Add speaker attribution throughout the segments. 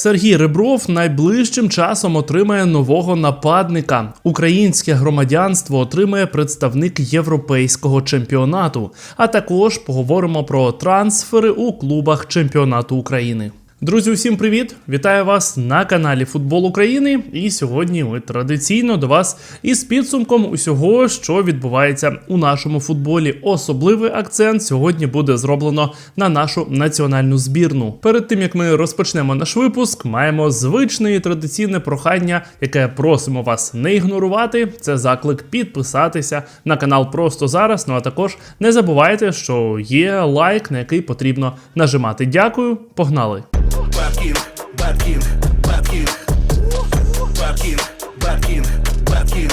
Speaker 1: Сергій Ребров найближчим часом отримає нового нападника. Українське громадянство отримає представник європейського чемпіонату. А також поговоримо про трансфери у клубах чемпіонату України. Друзі, усім привіт! Вітаю вас на каналі Футбол України. І сьогодні ми традиційно до вас із підсумком усього, що відбувається у нашому футболі. Особливий акцент сьогодні буде зроблено на нашу національну збірну. Перед тим як ми розпочнемо наш випуск, маємо звичне і традиційне прохання, яке просимо вас не ігнорувати. Це заклик підписатися на канал просто зараз. Ну а також не забувайте, що є лайк, на який потрібно нажимати. Дякую, погнали!
Speaker 2: King, Bad King, Bad King.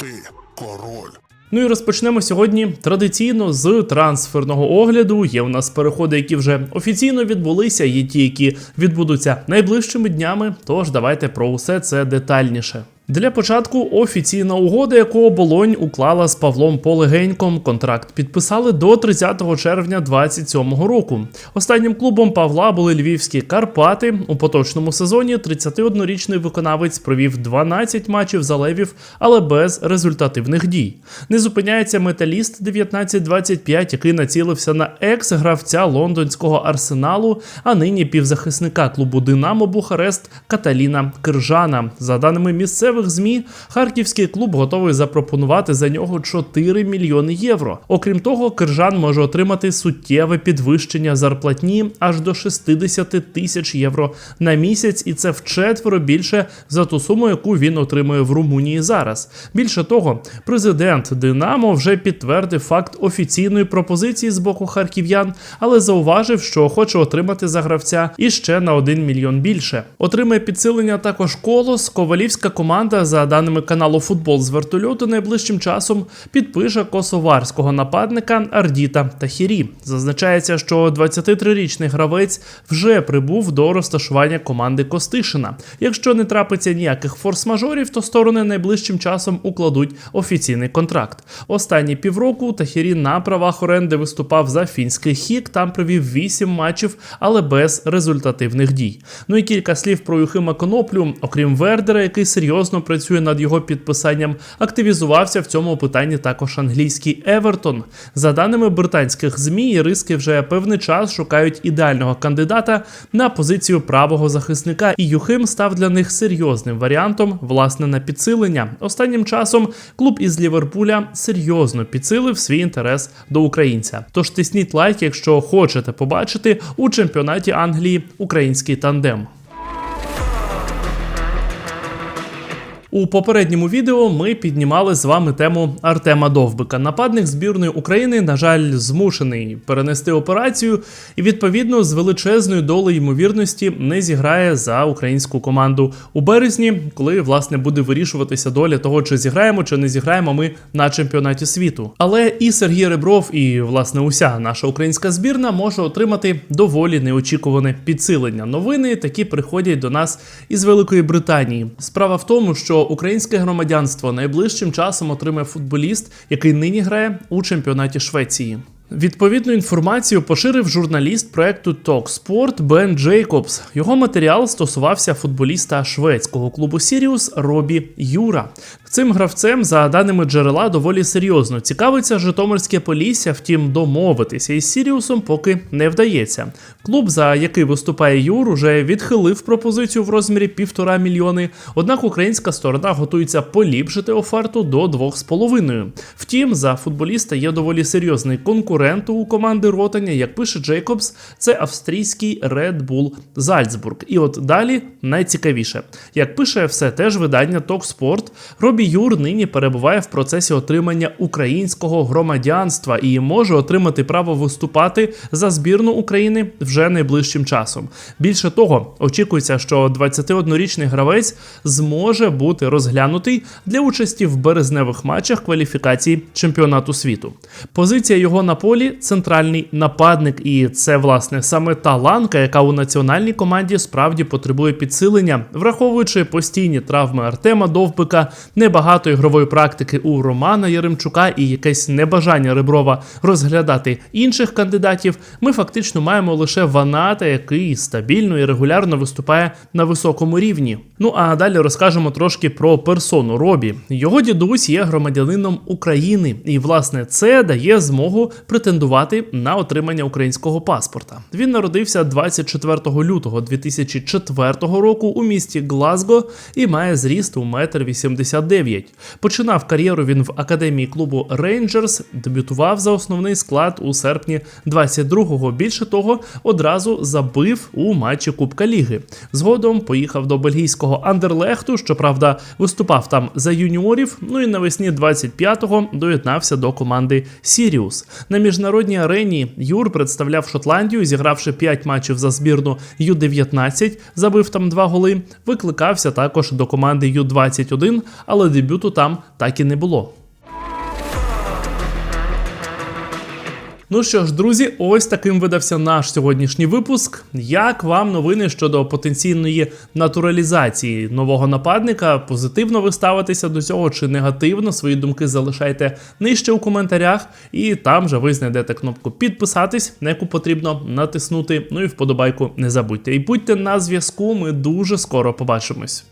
Speaker 3: Ти король.
Speaker 1: Ну і розпочнемо сьогодні традиційно з трансферного огляду. Є у нас переходи, які вже офіційно відбулися, є ті, які відбудуться найближчими днями. Тож давайте про усе це детальніше. Для початку офіційна угода, яку оболонь уклала з Павлом Полегеньком. Контракт підписали до 30 червня 2027 року. Останнім клубом Павла були львівські Карпати. У поточному сезоні 31-річний виконавець провів 12 матчів за левів, але без результативних дій. Не зупиняється металіст 1925, який націлився на екс-гравця лондонського арсеналу, а нині півзахисника клубу Динамо Бухарест Каталіна Киржана. За даними місцевих ЗМІ, харківський клуб готовий запропонувати за нього 4 мільйони євро. Окрім того, Киржан може отримати суттєве підвищення зарплатні аж до 60 тисяч євро на місяць, і це вчетверо більше за ту суму, яку він отримує в Румунії зараз. Більше того, президент Динамо вже підтвердив факт офіційної пропозиції з боку харків'ян, але зауважив, що хоче отримати за гравця іще на 1 мільйон більше. Отримає підсилення також колос. Ковалівська команда, за даними каналу Футбол з вертольоту, найближчим часом підпише косоварського нападника Ардіта Тахірі. Зазначається, що 23-річний гравець вже прибув до розташування команди Костишина. Якщо не трапиться ніяких форс-мажорів, то сторони найближчим часом укладуть офіційний контракт. Останні півроку Тахірі на правах оренди виступав за фінський хік. Там провів 8 матчів, але без результативних дій. Ну і кілька слів про Юхима Коноплю, окрім Вердера, який серйозно працює над його підписанням, активізувався в цьому питанні також англійський Евертон. За даними британських змі, іриски вже певний час шукають ідеального кандидата на позицію правого захисника, і Юхим став для них серйозним варіантом власне на підсилення. Останнім часом клуб із Ліверпуля серйозно підсилив свій інтерес до українця. Тож тисніть лайк, якщо хочете побачити у чемпіонаті Англії український тандем. У попередньому відео ми піднімали з вами тему Артема Довбика. Нападник збірної України, на жаль, змушений перенести операцію і відповідно з величезною долею ймовірності не зіграє за українську команду у березні, коли власне буде вирішуватися доля того, чи зіграємо, чи не зіграємо ми на чемпіонаті світу. Але і Сергій Ребров, і власне уся наша українська збірна може отримати доволі неочікуване підсилення. Новини такі приходять до нас із Великої Британії. Справа в тому, що українське громадянство найближчим часом отримає футболіст, який нині грає у чемпіонаті Швеції. Відповідну інформацію поширив журналіст проекту TalkSport Бен Джейкобс. Його матеріал стосувався футболіста шведського клубу Сіріус Робі Юра. Цим гравцем, за даними джерела, доволі серйозно цікавиться Житомирське Полісся, втім, домовитися із Сіріусом поки не вдається. Клуб, за який виступає Юр, уже відхилив пропозицію в розмірі півтора мільйони. Однак українська сторона готується поліпшити оферту до 2,5. Втім, за футболіста є доволі серйозний конкурент у команди Ротаня. Як пише Джейкобс, це австрійський Red Bull Зальцбург. І от далі найцікавіше, як пише все теж видання TalkSport, Робі Юр нині перебуває в процесі отримання українського громадянства і може отримати право виступати за збірну України вже найближчим часом. Більше того, очікується, що 21-річний гравець зможе бути розглянутий для участі в березневих матчах кваліфікації чемпіонату світу. Позиція його на полі центральний нападник, і це власне саме та ланка, яка у національній команді справді потребує підсилення, враховуючи постійні травми Артема Довбика, небагато ігрової практики у Романа Яремчука і якесь небажання Реброва розглядати інших кандидатів. Ми фактично маємо лише Ваната, який стабільно і регулярно виступає на високому рівні. Ну а далі розкажемо трошки про персону Робі. Його дідусь є громадянином України, і власне це дає змогу претендувати на отримання українського паспорта. Він народився 24 лютого 2004 року у місті Глазго і має зріст у 1,89 м. Починав кар'єру він в академії клубу Рейнджерс, дебютував за основний склад у серпні 22-го. Більше того, одразу забив у матчі Кубка Ліги. Згодом поїхав до бельгійського Андерлехту, щоправда, виступав там за юніорів. Ну і навесні 25-го доєднався до команди Сіріус. На міжнародній арені Юр представляв Шотландію, зігравши 5 матчів за збірну Ю-19, забив там 2 голи. Викликався також до команди Ю-21, але дебюту там так і не було. Ну що ж, друзі, ось таким видався наш сьогоднішній випуск. Як вам новини щодо потенційної натуралізації нового нападника? Позитивно ви ставитеся до цього чи негативно? Свої думки залишайте нижче у коментарях, і там же ви знайдете кнопку підписатись, на яку потрібно натиснути. Ну і вподобайку не забудьте. І будьте на зв'язку. Ми дуже скоро побачимось.